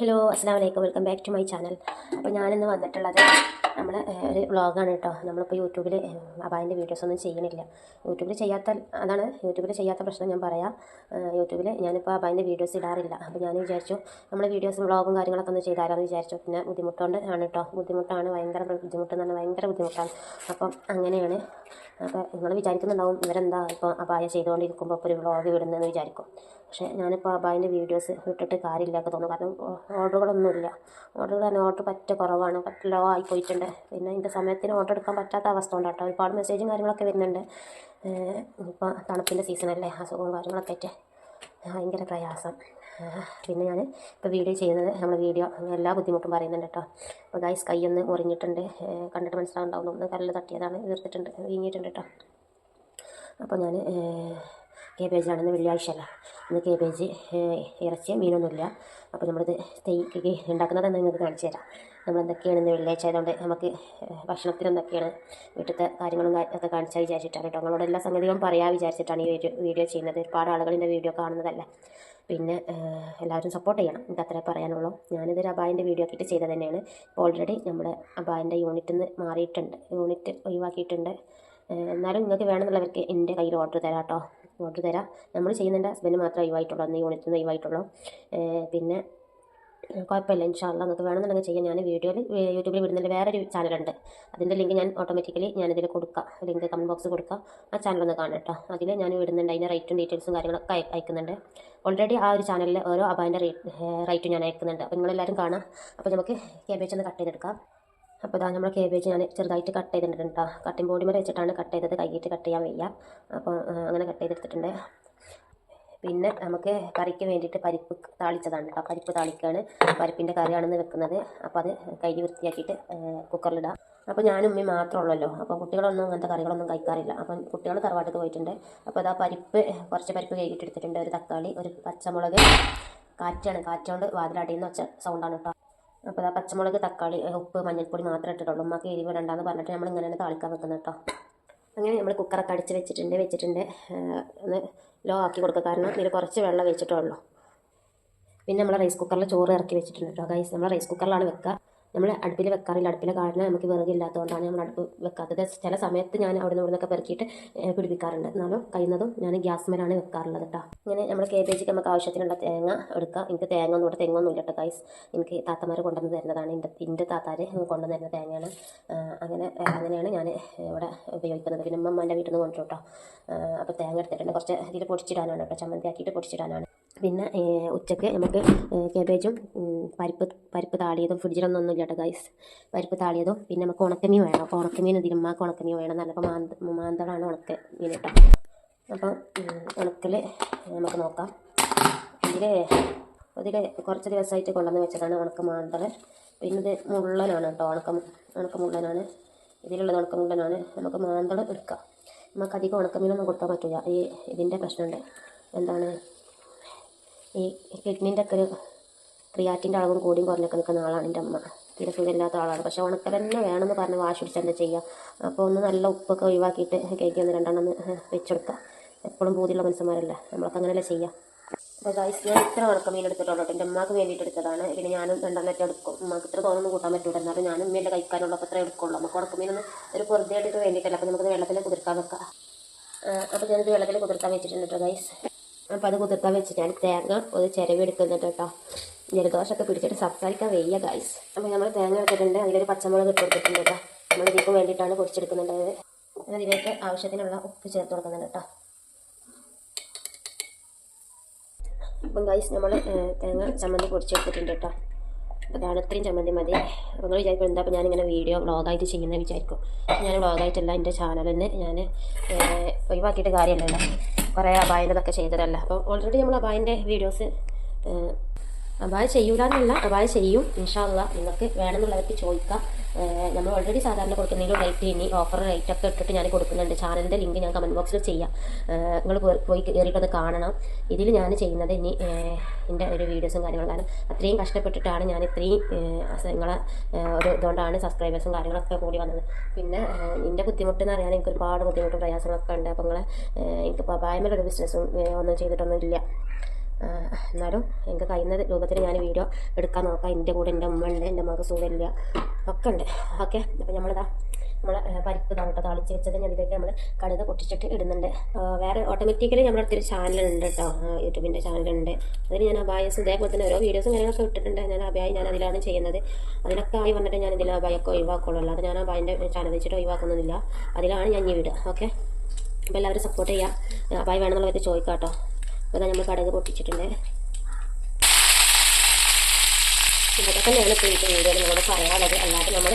Hello അസ്സാം വലൈക്കും welcome back to my channel അപ്പോൾ ഞാനിന്ന് വന്നിട്ടുള്ളത് നമ്മൾ ഒരു വ്ളോഗാണ് കേട്ടോ. നമ്മളിപ്പോൾ യൂട്യൂബിൽ അബായന്റെ വീഡിയോസൊന്നും ചെയ്യണില്ല യൂട്യൂബിൽ ചെയ്യാത്ത അതാണ് യൂട്യൂബിൽ ചെയ്യാത്ത പ്രശ്നം ഞാൻ പറയാം. യൂട്യൂബിൽ ഞാനിപ്പോൾ അബായന്റെ വീഡിയോസ് ഇടാറില്ല. അപ്പോൾ ഞാൻ വിചാരിച്ചു നമ്മൾ വീഡിയോസും വ്ളോഗും കാര്യങ്ങളൊക്കെ ഒന്ന് ചെയ്താലാന്ന് വിചാരിച്ചു. പിന്നെ ബുദ്ധിമുട്ടുകൊണ്ട് ആണ് കേട്ടോ. ബുദ്ധിമുട്ടാണ് ഭയങ്കര ബുദ്ധിമുട്ടെന്ന് പറഞ്ഞാൽ ഭയങ്കര ബുദ്ധിമുട്ടാണ്. അപ്പം അങ്ങനെയാണ്. അപ്പോൾ നിങ്ങൾ വിചാരിക്കുന്നുണ്ടാവും ഇവരെന്താ ഇപ്പോൾ അബായ ചെയ്തുകൊണ്ടിരിക്കുമ്പോൾ ഇപ്പോൾ ഒരു വ്ളോഗ് വിടുന്നതെന്ന് വിചാരിക്കും. പക്ഷേ ഞാനിപ്പോൾ അബായിന്റെ വീഡിയോസ് ഇട്ടിട്ട് കാര്യമില്ലാത്ത തോന്നുന്നു. കാരണം ഓർഡറുകളൊന്നുമില്ല. ഓർഡർ തന്നെ ഓർഡർ പറ്റ കുറവാണ്. ലോ ആയി പോയിട്ടുണ്ട്. പിന്നെ ഇതിന്റെ സമയത്തിന് ഓർഡർ എടുക്കാൻ പറ്റാത്ത അവസ്ഥ ഉണ്ട് കേട്ടോ ഒരുപാട് മെസ്സേജും കാര്യങ്ങളൊക്കെ വരുന്നുണ്ട്. ഇപ്പോൾ തണുപ്പിന്റെ സീസണല്ലേ അസുഖവും കാര്യങ്ങളൊക്കെ ആയിട്ട് ഭയങ്കര പ്രയാസം. പിന്നെ ഞാൻ ഇപ്പോൾ വീഡിയോ ചെയ്യുന്നത് നമ്മൾ വീഡിയോ എല്ലാ ബുദ്ധിമുട്ടും പറയുന്നുണ്ട് കേട്ടോ. അപ്പോൾ ഗൈസ് കൈ ഒന്ന് മുറിഞ്ഞിട്ടുണ്ട് കണ്ടിട്ട് മനസ്സിലാവുണ്ടാവുന്നു ഒന്ന് കല്ല് തട്ടിയതാണ് വീർത്തിട്ടുണ്ട് വീങ്ങിയിട്ടുണ്ട് കേട്ടോ. അപ്പോൾ ഞാൻ കേബേജാണെന്ന് വെള്ളിയാഴ്ച അല്ല ഇന്ന് കേബേജ് ഇറച്ചി മീനൊന്നുമില്ല അപ്പോൾ നമ്മളിത് തൈ ഉണ്ടാക്കുന്നതെന്ന് നിങ്ങൾക്ക് കാണിച്ചു തരാം. നമ്മൾ എന്തൊക്കെയാണ് ഇന്ന് വെള്ളിയാഴ്ച ആയതുകൊണ്ട് നമുക്ക് ഭക്ഷണത്തിന് എന്തൊക്കെയാണ് വീട്ടിലത്തെ കാര്യങ്ങളും ഒക്കെ കാണിച്ചാൽ വിചാരിച്ചിട്ടാണ് കേട്ടോ. നിങ്ങളോട് എല്ലാ സംഗതികളും പറയാൻ വിചാരിച്ചിട്ടാണ് ഈ വീഡിയോ ചെയ്യുന്നത്. ഒരുപാട് ആളുകൾ എന്റെ വീഡിയോ കാണുന്നതല്ല. പിന്നെ എല്ലാവരും സപ്പോർട്ട് ചെയ്യണം. എനിക്ക് അത്രേ പറയാനുള്ളൂ. ഞാനിതൊരു അബായന്റെ വീഡിയോ ആക്കിയിട്ട് ചെയ്തത് തന്നെയാണ്. ഇപ്പോൾ ഓൾറെഡി നമ്മുടെ അബായന്റെ യൂണിറ്റിൽ നിന്ന് മാറിയിട്ടുണ്ട്. യൂണിറ്റ് ഒഴിവാക്കിയിട്ടുണ്ട്. എന്നാലും നിങ്ങൾക്ക് വേണമെന്നുള്ളവർക്ക് എന്റെ കയ്യിൽ ഓർഡർ തരാം കേട്ടോ. ഓർഡർ തരാം നമ്മൾ ചെയ്യുന്നുണ്ട്. ഹസ്ബൻഡ് മാത്രമേ ഒഴിവായിട്ടുള്ളൂ. അന്ന് യൂണിറ്റിൽ നിന്ന് ഒഴിവായിട്ടുള്ളൂ. പിന്നെ കുഴപ്പമില്ല. ഇൻഷാല്ല നിങ്ങൾക്ക് വേണമെന്നുണ്ടെങ്കിൽ ചെയ്യാം. ഞാൻ വീഡിയോയിൽ യൂട്യൂബിൽ വിടുന്നതിന്റെ വേറൊരു ചാനലുണ്ട്. അതിന്റെ ലിങ്ക് ഞാൻ ഓട്ടോമാറ്റിക്കലി ഞാനിതിൽ കൊടുക്കാം. ലിങ്ക് കമന്റ് ബോക്സ് കൊടുക്കാം. ആ ചാനൽ ഒന്ന് കാണാം കേട്ടോ. അതിൽ ഞാൻ വിടുന്നുണ്ട്. അതിന്റെ റേറ്റും ഡീറ്റെയിൽസും കാര്യങ്ങളൊക്കെ അയ- അയക്കുന്നുണ്ട്. ഓൾറെഡി ആ ഒരു ചാനലിൽ ഓരോ അബാന്റെ റേറ്റ് റേറ്റും ഞാൻ അയക്കുന്നുണ്ട്. അപ്പോൾ നിങ്ങളെല്ലാവരും കാണാം. അപ്പോൾ നമുക്ക് ക്യാബേജ് ഒന്ന് കട്ട് ചെയ്തെടുക്കാം. അപ്പോൾ ഇതാ നമ്മൾ കേബേജ് ഞാൻ ചെറുതായിട്ട് കട്ട് ചെയ്തിട്ടുണ്ട് കേട്ടോ കട്ടിംഗ് ബോർഡ് മേലെ വെച്ചിട്ടാണ് കട്ട് ചെയ്തത്. കൈയിട്ട് കട്ട് ചെയ്യാൻ വയ്യ. അപ്പോൾ അങ്ങനെ കട്ട് ചെയ്തെടുത്തിട്ടുണ്ട്. പിന്നെ നമുക്ക് കറിക്ക് വേണ്ടിയിട്ട് പരിപ്പ് താളിച്ചതാണ് കേട്ടോ പരിപ്പ് താളിക്കാണ് പരിപ്പിന്റെ കറിയാണെന്ന് വെക്കുന്നത്. അപ്പോൾ അത് കൈ വൃത്തിയാക്കിയിട്ട് കുക്കറിലിടാം അപ്പോൾ ഞാനും ഉമ്മയും മാത്രമേ ഉള്ളല്ലോ. അപ്പോൾ കുട്ടികളൊന്നും അങ്ങനത്തെ കറികളൊന്നും കഴിക്കാറില്ല. അപ്പം കുട്ടികൾ തറവാട്ടിൽ പോയിട്ടുണ്ട്. അപ്പോൾ അതാ പരിപ്പ് കുറച്ച് പരിപ്പ് കഴുകിയിട്ട് എടുത്തിട്ടുണ്ട്. ഒരു തക്കാളി ഒരു പച്ചമുളക്. കാറ്റാണ്. കാറ്റുകൊണ്ട് വാതിലടിയുന്ന വെച്ച സൗണ്ടാണ് കേട്ടോ അപ്പോൾ ആ പച്ചമുളക് തക്കാളി ഉപ്പ് മഞ്ഞൾപ്പൊടി മാത്രമേ ഇട്ടിട്ടുള്ളൂ. ഉമ്മക്ക് എരിവ് വേണ്ടാന്ന് പറഞ്ഞിട്ട് നമ്മൾ ഇങ്ങനെയാണ് താളിക്കാൻ വെക്കുന്നത് കേട്ടോ. അങ്ങനെ നമ്മൾ കുക്കറൊക്കെ അടിച്ച് വെച്ചിട്ടുണ്ട് വെച്ചിട്ടുണ്ട്. ഒന്ന് ലോ ആക്കി കൊടുക്കുക കാരണം ഇതിൽ കുറച്ച് വെള്ളം വെച്ചിട്ടുള്ളൂ പിന്നെ നമ്മൾ റൈസ് കുക്കറിൽ ചോറ് ഇറക്കി വെച്ചിട്ടുണ്ട് കേട്ടോ. ഗൈസ് നമ്മൾ റൈസ് കുക്കറിലാണ് വെക്കുക നമ്മൾ അടുപ്പിൽ വെക്കാറില്ല. അടുപ്പിലെ കാരണം നമുക്ക് വിറകില്ലാത്തതുകൊണ്ടാണ് നമ്മൾ അടുപ്പ് വെക്കാത്തത്. ചില സമയത്ത് ഞാൻ അവിടെ നിന്ന് ഇവിടെ നിന്നൊക്കെ പെറുക്കിയിട്ട് പിടിപ്പിക്കാറുണ്ട്. എന്നാലും കഴിയുന്നതും ഞാൻ ഗ്യാസ് മേലാണ് വെക്കാറുള്ളത് കേട്ടോ ഇങ്ങനെ നമ്മൾ കേബേജിക്ക് നമുക്ക് ആവശ്യത്തിനുള്ള തേങ്ങ എടുക്കുക എനിക്ക് തേങ്ങ ഒന്നും ഇവിടെ തെങ്ങൊന്നും ഇല്ല കേട്ടോ ഗൈസ് എനിക്ക് താത്തമാർ കൊണ്ടുവന്ന് തരുന്നതാണ്. എന്റെ എന്റെ താത്താർ കൊണ്ടുവന്ന് തരുന്ന തേങ്ങയാണ്. അങ്ങനെ അങ്ങനെയാണ് ഞാൻ ഇവിടെ ഉപയോഗിക്കുന്നത്. പിന്നെ ഉമ്മ എന്റെ വീട്ടിൽ നിന്ന് കൊണ്ടുവരും കേട്ടോ അപ്പോൾ തേങ്ങ എടുത്തിട്ടുണ്ട്. കുറച്ച് ഇതിൽ പൊടിച്ചിടാനാണ് കേട്ടോ ചമ്മന്തി ആക്കിയിട്ട് പൊടിച്ചിടാനാണ്. പിന്നെ ഉച്ചയ്ക്ക് നമുക്ക് കേബേജും പരിപ്പ് പരിപ്പ് താളിയതും ഫ്രിഡ്ജിലൊന്നും ഒന്നും ഇല്ല കേട്ടോ ഗൈസ് പരിപ്പ് താളിയതും പിന്നെ നമുക്ക് ഉണക്കമീൻ വേണം. അപ്പോൾ ഉണക്കമീൻ തിരുമ്മാക്ക് ഉണക്കമീൻ വേണം എന്നല്ല മാന്ത മാന്തളാണ് ഉണക്ക മീൻ കേട്ടോ അപ്പോൾ ഉണക്കൽ നമുക്ക് നോക്കാം. ഇതിൽ ഇതിൽ കുറച്ച് ദിവസമായിട്ട് കൊണ്ടുവന്ന് വെച്ചതാണ് ഉണക്ക മാന്തൾ പിന്നെ ഇത് മുള്ളനാണ് കേട്ടോ ഉണക്ക ഉണക്ക മുള്ളനാണ്. ഇതിലുള്ളത് ഉണക്ക മുള്ളനാണ്. നമുക്ക് മാന്തൾ എടുക്കാം. നമുക്ക് അധികം ഉണക്കമീനൊന്നും കൊടുക്കാൻ പറ്റില്ല ഈ ഇതിന്റെ പ്രശ്നമുണ്ട്. എന്താണ്? ഈ കിഡ്നിന്റെ ഒക്കെ ഒരു ക്രിയാറ്റിന്റെ അളവും കൂടിയും കുറഞ്ഞൊക്കെ നിൽക്കുന്ന ആളാണ് എന്റെ അമ്മ. തീരെ സുഖമില്ലാത്ത ആളാണ്. പക്ഷേ ഉണക്കൽ തന്നെ വേണമെന്ന് പറഞ്ഞ് വാഷ് ചെയ്യുക. അപ്പോൾ ഒന്ന് നല്ല ഉപ്പൊക്കെ ഒഴിവാക്കിയിട്ട് കേക്ക് ഒന്ന് രണ്ടെണ്ണം ഒന്ന് വെച്ചെടുക്കുക. എപ്പോഴും പൂതിയുള്ള മനുഷ്യന്മാരല്ലേ? നമ്മളൊക്കെ അങ്ങനെയല്ലേ ചെയ്യുക. അപ്പോൾ ഗൈസ് ഞാൻ ഇത്ര ഉണക്കമീൻ എടുത്തിട്ടുള്ളൂ കേട്ടോ. എന്റെ അമ്മയ്ക്ക് വേണ്ടിയിട്ട് എടുത്തതാണ്. പിന്നെ ഞാനും രണ്ടെണ്ണത്തെ എടുക്കും. അമ്മയ്ക്ക് ഇത്ര തോന്നുന്നു കൂട്ടാൻ പറ്റൂല. എന്നാലും ഞാനും ഉമ്മയുടെ കഴിക്കാനുള്ള. ഇത്ര എടുക്കുള്ളൂ. നമുക്ക് ഉണക്കമീനൊന്ന് ഒരു പൊറുതിയായിട്ട് വേണ്ടിയിട്ടല്ല. അപ്പോൾ നമുക്ക് വെള്ളത്തിൽ കുതിർക്കാൻ വെക്കാം. അപ്പോൾ ഞാനിത് വെള്ളത്തിൽ കുതിർക്കാൻ വെച്ചിട്ടുണ്ട് കേട്ടോ ഗൈസ് അപ്പോൾ അത് കുതിർത്താൻ വെച്ച് ഞാൻ തേങ്ങ ഒരു ചിരവെടുക്കുന്നുണ്ട് കേട്ടോ. ജലദോഷമൊക്കെ പിടിച്ചിട്ട് സംസാരിക്കാൻ വയ്യ ഗൈസ് അപ്പോൾ നമ്മൾ തേങ്ങ എടുത്തിട്ടുണ്ട്. അതിലൊരു പച്ചമുളക് ഇട്ട് കൊടുത്തിട്ടുണ്ട് കേട്ടോ. നമ്മൾ ഇതിലേക്ക് വേണ്ടിയിട്ടാണ് പൊടിച്ചെടുക്കുന്നുണ്ടത്. അത് അതിലേക്ക് ആവശ്യത്തിനുള്ള ഉപ്പ് ചേർത്ത് കൊടുക്കുന്നുണ്ട് കേട്ടോ. അപ്പം ഗൈസ് നമ്മൾ തേങ്ങ ചമ്മന്തി പൊടിച്ചെടുത്തിട്ടുണ്ട് കേട്ടോ. അതാണ് ഇത്രയും ചമ്മന്തി മതി. അപ്പോൾ നിങ്ങൾ വിചാരിക്കും എന്താ അപ്പോൾ ഞാനിങ്ങനെ വീഡിയോ വ്ളോഗായിട്ട് ചെയ്യുന്നത് വിചാരിക്കും. ഞാൻ വ്ളോഗായിട്ടല്ല എന്റെ ചാനലിൽ നിന്ന് ഞാൻ ഒഴിവാക്കിയിട്ട് കാര്യമല്ലല്ലോ. കുറേ അബായന്റെതൊക്കെ ചെയ്തതല്ല? അപ്പോൾ ഓൾറെഡി നമ്മൾ അബായന്റെ വീഡിയോസ് അപായ ചെയ്യൂലെന്നല്ല അബായ ചെയ്യും. ഇൻഷാല്ല നിങ്ങൾക്ക് വേണമെന്നുള്ളവർക്ക് ചോദിക്കാം. നമ്മൾ ഓൾറെഡി സാധാരണ കൊടുക്കുന്നതിലും റേറ്റ് ഇനി ഓഫർ റേറ്റ് ഒക്കെ ഇട്ടിട്ട് ഞാൻ കൊടുക്കുന്നുണ്ട്. ചാനലിന്റെ ലിങ്ക് ഞാൻ കമന്റ് ബോക്സിൽ ചെയ്യാം. നിങ്ങൾ പോയി കയറിയിട്ടത് കാണണം. ഇതിൽ ഞാൻ ചെയ്യുന്നത് ഇനി എന്റെ ഒരു വീഡിയോസും കാര്യങ്ങളും. കാരണം അത്രയും കഷ്ടപ്പെട്ടിട്ടാണ് ഞാൻ ഇത്രയും നിങ്ങളെ ഒരു ഇതുകൊണ്ടാണ് സബ്സ്ക്രൈബേഴ്സും കാര്യങ്ങളൊക്കെ കൂടി വന്നത്. പിന്നെ എന്റെ ബുദ്ധിമുട്ട് എന്ന് അറിയാൻ എനിക്ക് ഒരുപാട് ബുദ്ധിമുട്ടും പ്രയാസങ്ങളൊക്കെ ഉണ്ട്. അപ്പോൾ നിങ്ങളെ എനിക്ക് അപായമല്ലൊരു ബിസിനസ്സും ഒന്നും ചെയ്തിട്ടൊന്നും ഇല്ല. എന്നാലും എനിക്ക് കഴിയുന്ന രൂപത്തിൽ ഞാൻ വീഡിയോ എടുക്കാൻ നോക്കാം. എന്റെ കൂടെ എന്റെ ഉമ്മ ഉണ്ട് എന്റെ മകൾ സുഖമില്ല ഒക്കെ ഉണ്ട്. ഓക്കെ അപ്പോൾ നമ്മളിതാ നമ്മൾ പരിപ്പ് താട്ടോ താളിച്ച് വെച്ചത്. ഞാൻ ഇതിലേക്ക് നമ്മൾ കടുക് പൊട്ടിച്ചിട്ട് ഇടുന്നുണ്ട്. വേറെ ഓട്ടോമാറ്റിക്കലി നമ്മുടെ അടുത്തൊരു ചാനലുണ്ട് കേട്ടോ. യൂട്യൂബിന്റെ ചാനലുണ്ട് അതിൽ ഞാൻ അബായസ് ഇതേപോലെ തന്നെ ഓരോ വീഡിയോസും കാര്യങ്ങളൊക്കെ ഇട്ടിട്ടുണ്ട്. ഞാൻ അബായി ഞാൻ അതിലാണ് ചെയ്യുന്നത്. അതിലൊക്കെ ആയി വന്നിട്ട് ഞാൻ ഇതിൽ അബായൊക്കെ ഒഴിവാക്കുള്ളൂ. അല്ലാതെ ഞാൻ അബായിന്റെ ചാനൽ വെച്ചിട്ട് ഒഴിവാക്കുന്നില്ല അതിലാണ് ഞാൻ ഈ വിടുക. ഓക്കെ അപ്പോൾ എല്ലാവരും സപ്പോർട്ട് ചെയ്യുക. അബായി വേണമെന്നുള്ളവർ ചോദിക്കാം കേട്ടോ. അപ്പോൾ നമ്മൾ കടക് പൊട്ടിച്ചിട്ടുണ്ട്. ഇതൊക്കെ തന്നെയാണ് ഇപ്പോൾ ഈ വീഡിയോയിൽ പറയാനുള്ളത് അല്ലാതെ നമ്മൾ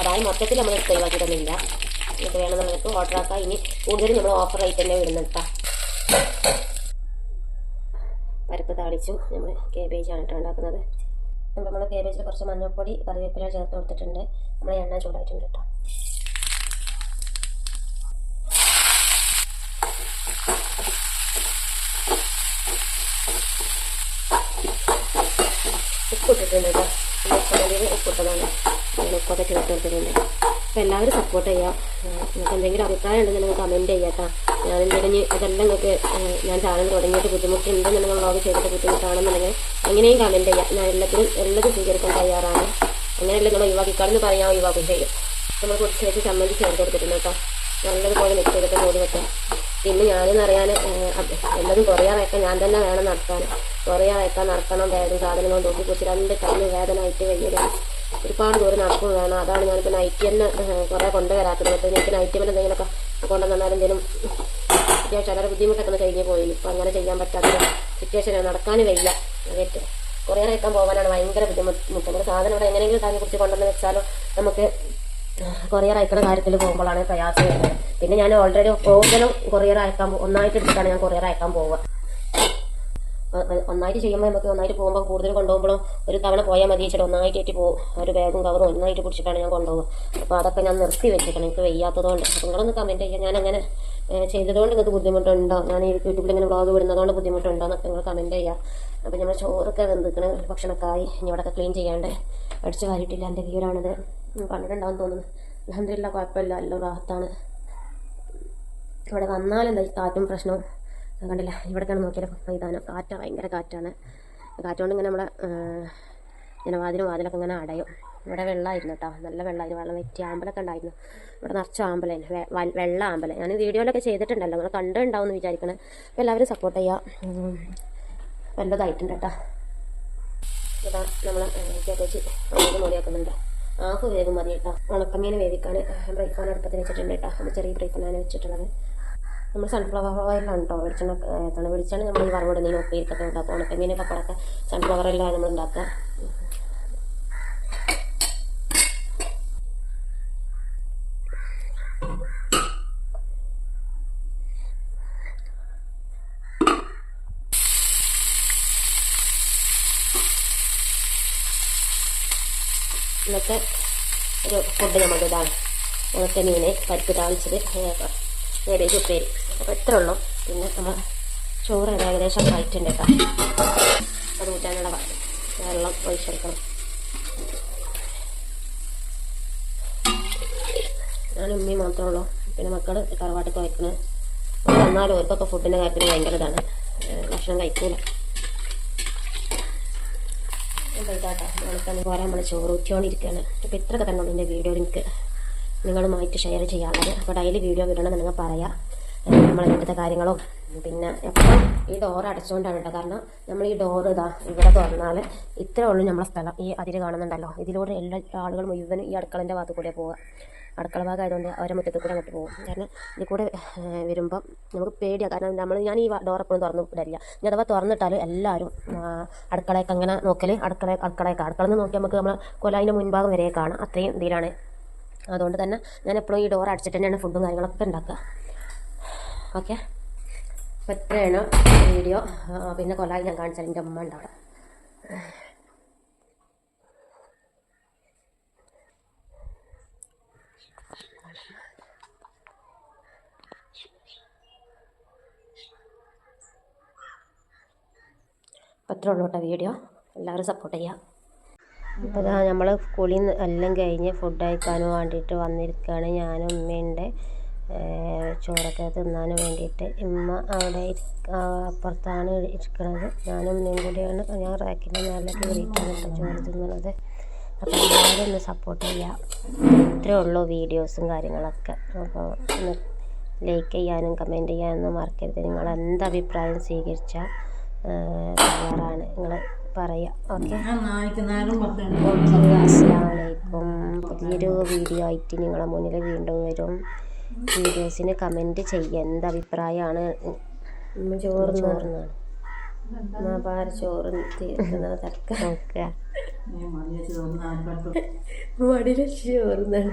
അതായത് മൊത്തത്തിൽ നമ്മൾ ഒഴിവാക്കിയിട്ടൊന്നുമില്ല വേണം വേണമെന്നുള്ളവർക്ക് ഓർഡർ ആക്കാം ഇനി കൂടുതലും നമ്മൾ ഓഫർ ആയിട്ട് തന്നെ വിടുന്നിട്ടാ പരിപ്പ് താളിച്ചു നമ്മൾ കേബേജാണ് കേട്ടോ ഉണ്ടാക്കുന്നത്. നമ്മൾ കേബേജിൽ കുറച്ച് മഞ്ഞൾപ്പൊടി കറിവേപ്പില ചേർത്ത് കൊടുത്തിട്ടുണ്ട്. നമ്മൾ എണ്ണ ചൂടായിട്ടുണ്ട് കേട്ടോ ഉപ്പിട്ടിട്ടുണ്ട് കേട്ടോ. ഉപ്പുണ്ടെങ്കിൽ ഉപ്പിട്ടതാണ്. ഉപ്പൊക്കെ ചേർത്ത് കൊടുത്തിട്ടുണ്ട്. എല്ലാവരും സപ്പോർട്ട് ചെയ്യാം. നിങ്ങൾക്ക് എന്തെങ്കിലും അഭിപ്രായം ഉണ്ടെങ്കിൽ നിങ്ങൾ കമന്റ് ചെയ്യുക ഞാൻ ഇനി അതെല്ലാം നിങ്ങൾക്ക് ഞാൻ ചാനൽ തുടങ്ങിയിട്ട് ബുദ്ധിമുട്ടുണ്ടെന്നുണ്ടെങ്കിൽ വ്ളോഗ് ചെയ്തിട്ട് ബുദ്ധിമുട്ടാണെന്നുണ്ടെങ്കിൽ എങ്ങനെയും കമന്റ് ചെയ്യാം. ഞാൻ എല്ലാത്തിനും എല്ലാതും സ്വീകരിക്കാൻ തയ്യാറാണ്. അങ്ങനെയല്ല നിങ്ങൾ ഒഴിവാക്കിക്കാളെന്ന് പറയാൻ ഒഴിവാക്കും ചെയ്യും. നമ്മൾ കുറച്ച് വെച്ച് ചമ്മന്തി ചേർത്ത് കൊടുത്തിട്ടുണ്ട് കേട്ടോ. നല്ലതുപോലെ മിക്സ് ചെയ്തിട്ട് മൂടി വെക്കാം. പിന്നെ ഞാനെന്ന് അറിയാൻ എല്ലാതും കുറയാറൊക്കെ ഞാൻ തന്നെ വേണം നടത്താൻ. കുറയാറൊക്കെ നടക്കണം വേറെ സാധനങ്ങൾ തൂക്കി കുറിച്ച് രണ്ട് കണ്ണ് വേദന ആയിട്ട് വലിയ ഒരുപാട് ദൂരം നടക്കും വേണം. അതാണ് ഞാനിപ്പോൾ നൈറ്റ് തന്നെ കുറേ കൊണ്ടുവരാത്തത്. മറ്റേ എനിക്ക് നൈറ്റ് ಮೇಲೆ എന്തെങ്കിലുമൊക്കെ കൊണ്ടുവന്നാൽ എന്തെങ്കിലും അത്യാവശ്യം വളരെ ബുദ്ധിമുട്ടൊക്കെ ഒന്ന് കഴിഞ്ഞ് പോയി. ഇപ്പം അങ്ങനെ ചെയ്യാൻ പറ്റാത്ത സിറ്റുവേഷൻ നടക്കാൻ വയ്യ. അതായിട്ട് കുറേ അയക്കാൻ പോകാനാണ് ഭയങ്കര ബുദ്ധിമുട്ട്. നമ്മുടെ സാധനം ഇവിടെ എങ്ങനെയെങ്കിലും കാര്യം കുറിച്ച് കൊണ്ടുവന്ന് വെച്ചാലും നമുക്ക് കൊറിയർ അയക്കുന്ന കാര്യത്തിൽ പോകുമ്പോഴാണ് പ്രയാസം വരുന്നത്. പിന്നെ ഞാൻ ഓൾറെഡി കൂടുതലും കൊറിയർ അയക്കാൻ ഒന്നായിട്ട് എടുത്തിട്ടാണ് ഞാൻ കൊറിയർ അയക്കാൻ പോവുക. ഒന്നായിട്ട് ചെയ്യുമ്പോൾ നമുക്ക് ഒന്നായിട്ട് പോകുമ്പോൾ കൂടുതൽ കൊണ്ടുപോകുമ്പോഴും ഒരു തവണ പോയാൽ മതി വെച്ചിട്ട് ഒന്നായിട്ട് ഏറ്റ് പോകും ഒരു ബാഗും കവറും ഒന്നായിട്ട് പിടിച്ചിട്ടാണ് ഞാൻ കൊണ്ടുപോകുക അപ്പോൾ അതൊക്കെ ഞാൻ നിർത്തി വെച്ചിരിക്കണം എനിക്ക് വയ്യാത്തതുകൊണ്ട്. അപ്പോൾ നിങ്ങളൊന്ന് കമന്റ് ചെയ്യുക ഞാൻ അങ്ങനെ ചെയ്തതുകൊണ്ട് നിങ്ങൾക്ക് ബുദ്ധിമുട്ടുണ്ടോ? ഞാൻ ഈ യൂട്യൂബിൽ ഇങ്ങനെ വ്ളോഗ് വിടുന്നതുകൊണ്ട് ബുദ്ധിമുട്ടുണ്ടോ എന്നൊക്കെ നിങ്ങൾ കമന്റ് ചെയ്യുക. അപ്പോൾ നമ്മൾ ചോറൊക്കെ വെന്തിക്കണ. ഭക്ഷണമൊക്കെ ആയി ഇനി ഇവിടെയൊക്കെ ക്ലീൻ ചെയ്യാണ്ട് അടിച്ച് വാരിയിട്ടില്ല. എന്റെ വീടാണിത് കണ്ടിട്ടുണ്ടാവും തോന്നുന്നു. അലഹമില്ല കുഴപ്പമില്ല. എല്ലാം റാഹത്താണ്. ഇവിടെ വന്നാൽ എന്താ കാറ്റും പ്രശ്നവും? കണ്ടില്ല. ഇവിടേക്കാണ് നോക്കിയാൽ മൈതാനം. കാറ്റ് ഭയങ്കര കാറ്റാണ്. കാറ്റുകൊണ്ട് ഇങ്ങനെ നമ്മളെ ഇങ്ങനെ വാതിലും വാതിലൊക്കെ ഇങ്ങനെ അടയും. ഇവിടെ വെള്ളമായിരുന്നു കേട്ടോ. നല്ല വെള്ളമായിരുന്നു വെള്ളം വെറ്റി ആമ്പലൊക്കെ ഉണ്ടായിരുന്നു. ഇവിടെ നിറച്ച വ- വെള്ള ആമ്പല. ഞാൻ വീഡിയോയിലൊക്കെ ചെയ്തിട്ടുണ്ടല്ലോ. നിങ്ങൾ കണ്ടുണ്ടാവും എന്ന് വിചാരിക്കണേ. അപ്പോൾ എല്ലാവരും സപ്പോർട്ട് ചെയ്യുക. വല്ലതായിട്ടുണ്ട് കേട്ടോ. ഇതാ നമ്മൾ ആഹ് മൂടിയാക്കുന്നുണ്ട് ഹാഫ് വേഗം മതി കേട്ടോ. ഉണക്കമീൻ വേവിക്കാൻ ബ്രേക്ക് പാൻ വെച്ചിട്ടുണ്ട് കേട്ടോ. ചെറിയ ബ്രേക്ക് വെച്ചിട്ടുള്ളത്. നമ്മൾ സൺഫ്ലവർ ഓയിലാണ് കേട്ടോ വെളിച്ചെണ്ണ ഏതാണ് വെളിച്ചെണ്ണ നമ്മൾ ഈ വറവിടുന്നതിന് ഉപ്പേരിക്കൊക്കെ ഉണ്ടാക്കും ഉണക്കമീൻ പപ്പടമൊക്കെ സൺഫ്ലവർ എല്ലാം നമ്മൾ ഉണ്ടാക്കുക ഇന്നത്തെ ഒരു ഫുഡ് നമുക്ക് ഇതാണ്. മീനെ പരിപ്പ് താളിച്ചത്. ഏകദേശം ഉപ്പേരി അപ്പോൾ എത്ര ഉള്ളൂ. പിന്നെ നമ്മൾ ചോറ് ഏകദേശം ആയിട്ടുണ്ട് കേട്ടോ. അത് വ- വെള്ളം ഒഴിച്ചെടുക്കണം. ഞാൻ ഉമ്മി മാത്രമേ ഉള്ളൂ. പിന്നെ മക്കൾ കറവാട്ട് വയ്ക്കുന്നത് എന്നാലും ഓർക്കൊക്കെ ഫുഡിന്റെ കാര്യത്തിൽ ഭയങ്കര ഇതാണ്. ഭക്ഷണം കഴിക്കൂല. നമ്മളിപ്പോൾ പോരാൻ നമ്മൾ ചോറ് ഊറ്റിക്കൊണ്ടിരിക്കുകയാണ് അപ്പോൾ ഇത്രയൊക്കെ തന്നെ ഉള്ളൂ എന്റെ വീഡിയോ എനിക്ക്. നിങ്ങളുമായിട്ട് ഷെയർ ചെയ്യാനുള്ളത് അപ്പോൾ ഡെയിലി വീഡിയോ വിടണം നിങ്ങൾ പറയാം. നമ്മൾ ഇങ്ങനത്തെ കാര്യങ്ങളും. പിന്നെ എപ്പോഴും ഈ ഡോർ അടച്ചുകൊണ്ടാണ് കേട്ടോ കാരണം നമ്മൾ ഈ ഡോർ ഇതാ ഇവിടെ തുറന്നാൽ ഇത്രേ ഉള്ളൂ നമ്മളെ സ്ഥലം. ഈ അതിര് കാണുന്നുണ്ടല്ലോ. ഇതിലൂടെ എല്ലാ ആളുകളും മുഴുവൻ ഈ അടുക്കളന്റെ ഭാഗത്ത് കൂടെ പോവുക അടുക്കള ഭാഗമായതുകൊണ്ട് അവരെ മുറ്റത്ത് കൂടെ അങ്ങോട്ട് പോകും. കാരണം ഇതിൽ കൂടെ വരുമ്പം നമുക്ക് പേടിയാണ് കാരണം നമ്മൾ ഞാൻ ഈ ഡോർ എപ്പോഴും തുറന്നു വിടില്ല ഞാൻ അഥവാ തുറന്നിട്ടാൽ എല്ലാവരും അടുക്കളയൊക്കെ അങ്ങനെ നോക്കൽ അടുക്കള അടുക്കളയൊക്കെ അടുക്കളയിൽ നിന്ന് നോക്കി നമുക്ക് നമ്മൾ കൊലായിന്റെ മുൻഭാഗം വരെ കാണാം. അത്രയും ഇതിലാണ് അതുകൊണ്ട് തന്നെ ഞാൻ എപ്പോഴും ഈ ഡോർ അടിച്ചിട്ട് തന്നെയാണ് ഫുഡും കാര്യങ്ങളൊക്കെ ഉണ്ടാക്കുക. ഓക്കെ അപ്പോൾ ഇത്രയാണ് വീഡിയോ പിന്നെ കൊല്ലായി ഞാൻ കാണിച്ചാൽ എന്റെ അമ്മ ഉണ്ടാവും അപ്പോൾ അത്രേ ഉള്ളൂ കേട്ടോ വീഡിയോ എല്ലാവരും സപ്പോർട്ട് ചെയ്യാം അപ്പോൾ ഇതാ നമ്മൾ കുളി എല്ലാം കഴിഞ്ഞ് ഫുഡ് കഴിക്കാനും വേണ്ടിയിട്ട് വന്നിരിക്കുകയാണ് ഞാനും ഉമ്മയുണ്ട്. ചോറൊക്കെ തിന്നാനും വേണ്ടിയിട്ട് ഉമ്മ അവിടെ അപ്പുറത്താണ് ഇരിക്കുന്നത് ഞാനും ഉമ്മയും കൂടിയാണ്. ഞാൻ റാക്കിന്റെ മേലെ കയറിയിട്ടാണ് ചോറ് തിന്നുന്നത് അപ്പോൾ എല്ലാവരും ഒന്ന് സപ്പോർട്ട് ചെയ്യുക ഇത്രയേ ഉള്ളൂ വീഡിയോസും കാര്യങ്ങളൊക്കെ. അപ്പോൾ ഒന്ന് ലൈക്ക് ചെയ്യാനും കമന്റ് ചെയ്യാനൊന്നും മറക്കരുത്. നിങ്ങൾ എന്ത് അഭിപ്രായം സ്വീകരിച്ചാൽ തയ്യാറാണ്. നിങ്ങൾ പറയുക ഓക്കെ. ഓക്കെ അസ്സാം വലൈക്കും പുതിയൊരു വീഡിയോ ആയിട്ട് നിങ്ങളെ മുന്നിൽ വീണ്ടും വരും. വീഡിയോസിന് കമന്റ് ചെയ്യുക എന്ത് അഭിപ്രായമാണ് ചോറ് ചോറുന്നാണ് ചോറ് തീർക്കുന്ന തിരക്ക് നോക്കുക വടിയിൽ ചോറുന്നാണ്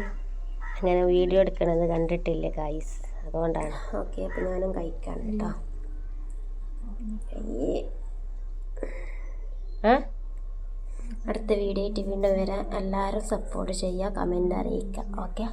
അങ്ങനെ വീഡിയോ എടുക്കണത് കണ്ടിട്ടില്ല ഗൈസ് അതുകൊണ്ടാണ്. ഓക്കെ അപ്പം ഞാനും കഴിക്കാണ് കേട്ടോ. അടുത്ത വീഡിയോ ആയിട്ട് വീണ്ടും വരാൻ എല്ലാവരും സപ്പോർട്ട് ചെയ്യുക കമന്റ് അറിയിക്കുക. ഓക്കെ